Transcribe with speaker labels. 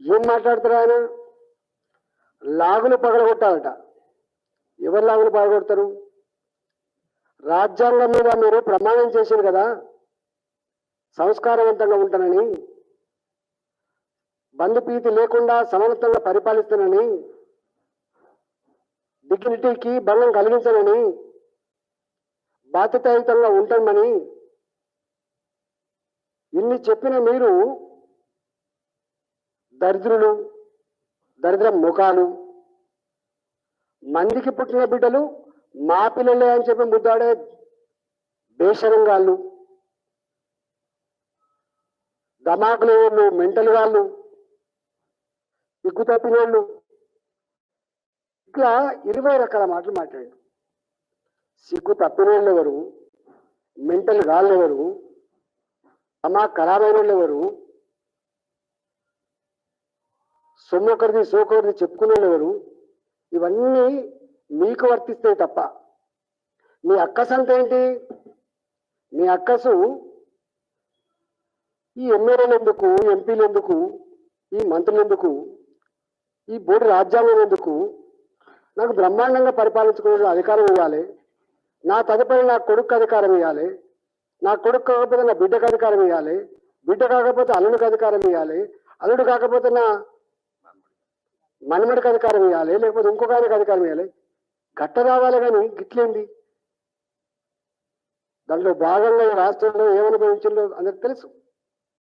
Speaker 1: ఏం మాట్లాడతారు ఆయన? లాగులు పగలగొట్టాలట. ఎవరు లాగులు పగలగొడతారు? రాజ్యాంగం మీద మీరు ప్రమాణం చేశారు కదా? సంస్కారవంతంగా ఉంటానని బంధుప్రీతి లేకుండా సమర్థంగా పరిపాలిస్తానని డిగ్నిటీకి భంగం కలిగించనని బాధ్యతాయుతంగా ఉంటామని ఇన్ని చెప్పిన మీరు దరిద్రులు దరిద్ర ముఖాలు మందికి పుట్టిన బిడ్డలు మా పిల్లలే అని చెప్పి ముద్దాడే బేషరంగాళ్ళు ధమాకులు వాళ్ళు మెంటల్ వాళ్ళు సిగ్గు తప్పిన వాళ్ళు. ఇట్లా ఇరవై రకాల మాటలు మాట్లాడారు. సిగ్గు తప్పిన వాళ్ళు ఎవరు? మెంటల్ గాళ్ళు ఎవరు? అమ్మా ఖరాబైన వాళ్ళు ఎవరు? సొమ్మొకరిది సోకొకరిది చెప్పుకునే వాళ్ళు ఇవన్నీ మీకు వర్తిస్తాయి తప్ప. మీ అక్కస్ అంటే ఏంటి? మీ అక్కసు ఈ ఎమ్మెల్యేలు ఎందుకు ఎంపీలు ఎందుకు ఈ మంత్రులు ఎందుకు ఈ బోర్డు రాజ్యాంగం ఎందుకు నాకు బ్రహ్మాండంగా పరిపాలించుకునే అధికారం ఇవ్వాలి. నా తదుపరి నా కొడుకు అధికారం ఇవ్వాలి. నా కొడుకు కాకపోతే నా బిడ్డకు అధికారం ఇవ్వాలి. బిడ్డ కాకపోతే అల్లుడికి అధికారం ఇవ్వాలి. అల్లుడు కాకపోతే నా మనమడికి అధికారం ఇవ్వాలి లేకపోతే ఇంకొక ఆయనకు అధికారం ఇవ్వాలి. గట్ట రావాలి కానీ గిట్లేంది? దాంట్లో భాగంగా రాష్ట్రంలో ఏమనుభవించిందో అందరికి తెలుసు.